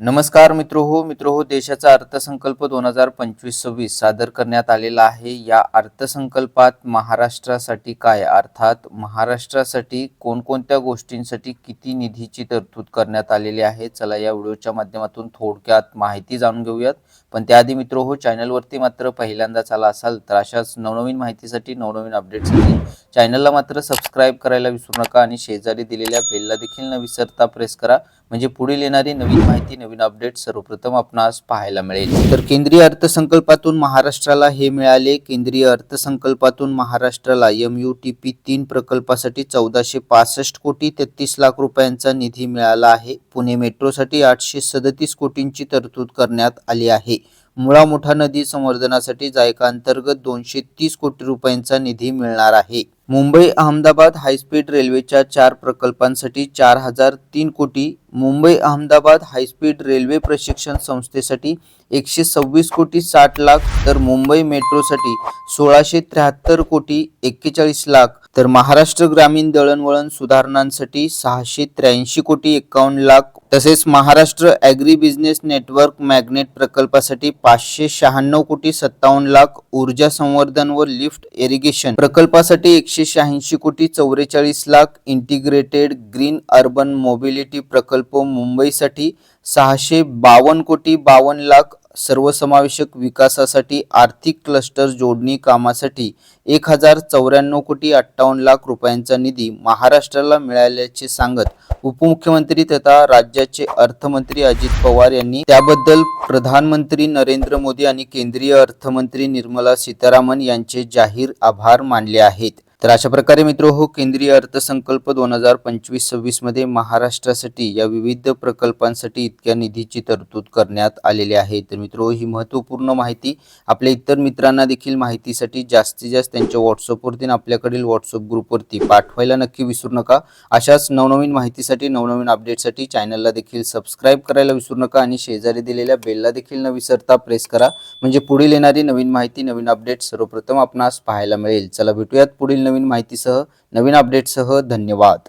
नमस्कार मित्र हो मित्र हो देशाचा अर्थसंकल्प दोन हजार पंचवीस सव्वीस सादर करण्यात आलेला आहे. या अर्थसंकल्पात महाराष्ट्रासाठी काय? अर्थात महाराष्ट्रासाठी कोणकोणत्या गोष्टींसाठी किती निधीची तरतूद करण्यात आलेली आहे? चला या व्हिडिओच्या माध्यमातून थोडक्यात माहिती जाणून घेऊयात. पण त्याआधी मित्र हो चॅनलवरती मात्र पहिल्यांदाच आला असाल तर अशाच नवनवीन माहितीसाठी नवनवीन अपडेटसाठी चॅनलला मात्र सबस्क्राईब करायला विसरू नका आणि शेजारी दिलेल्या बेलला देखील न विसरता प्रेस करा. म्हणजे पुढील येणारी नवीन माहिती नवीन अपडेट सर्वप्रथम आपणास पाहायला मिळेल. तर केंद्रीय अर्थसंकल्पातून महाराष्ट्राला हे मिळाले. केंद्रीय अर्थसंकल्पातून महाराष्ट्राला एम यू टी पी तीन प्रकल्पासाठी चौदाशे पासष्ट कोटी तेहतीस लाख रुपयांचा निधी मिळाला आहे. पुणे मेट्रोसाठी आठशे सदतीस कोटींची तरतूद करण्यात आली आहे. मुळा मोठा नदी संवर्धनासाठी जायका अंतर्गत दोनशे तीस कोटी रुपयांचा निधी मिळणार आहे. मुंबई अहमदाबाद हायस्पीड रेल्वेच्या चार प्रकल्पांसाठी चार हजार तीन कोटी मुंबई अहमदाबाद हायस्पीड रेल्वे प्रशिक्षण संस्थेसाठी एकशे सव्वीस कोटी साठ लाख तर मुंबई मेट्रोसाठी सोळाशे त्र्याहत्तर कोटी एक्केचाळीस लाख तर महाराष्ट्र ग्रामीण दळणवळण सुधारणांसाठी सहाशे त्र्याऐंशी कोटी एकावन्न लाख तसेच Maharashtra agri business network magnet प्रकल्पासाठी पाचशे शहाण्णव कोटी सत्तावन्न लाख ऊर्जा संवर्धन व लिफ्ट इरिगेशन प्रकल्पासाठी एकशे शहाऐंशी कोटी चौवेचाळीस lakh integrated green urban mobility प्रकल्प मुंबईसाठी सहाशे बावन्न कोटी बावन्न लाख सर्वसमावेशक विकासासाठी आर्थिक क्लस्टर जोडणी कामासाठी एक हजार चौऱ्याण्णव कोटी अठ्ठावन्न लाख रुपयांचा निधी महाराष्ट्राला मिळाल्याचे सांगत उपमुख्यमंत्री तथा राज्य राज्याचे अर्थमंत्री अजित पवार यांनी त्याबद्दल प्रधानमंत्री नरेंद्र मोदी आणि केंद्रीय अर्थमंत्री निर्मला सीतारामन यांचे जाहीर आभार मानले आहेत. तर अशा प्रकारे मित्र हो केंद्रीय अर्थसंकल्प दोन हजार पंचवीस सव्वीसमध्ये महाराष्ट्रासाठी या विविध प्रकल्पांसाठी इतक्या निधीची तरतूद करण्यात आलेली आहे. तर मित्र ही महत्त्वपूर्ण माहिती आपल्या इतर मित्रांना देखील माहितीसाठी जास्तीत जास्त त्यांच्या व्हॉट्सअपवरती आपल्याकडील व्हॉट्सअप ग्रुपवरती पाठवायला नक्की विसरू नका. अशाच नवनवीन माहितीसाठी नवनवीन अपडेटसाठी चॅनलला देखील सबस्क्राईब करायला विसरू नका आणि शेजारी दिलेल्या बेलला देखील न विसरता प्रेस करा. म्हणजे पुढील येणारी नवीन माहिती नवीन अपडेट सर्वप्रथम आपणास पाहायला मिळेल. चला भेटूयात पुढील नवीन माहितीसह नवीन अपडेटसह धन्यवाद.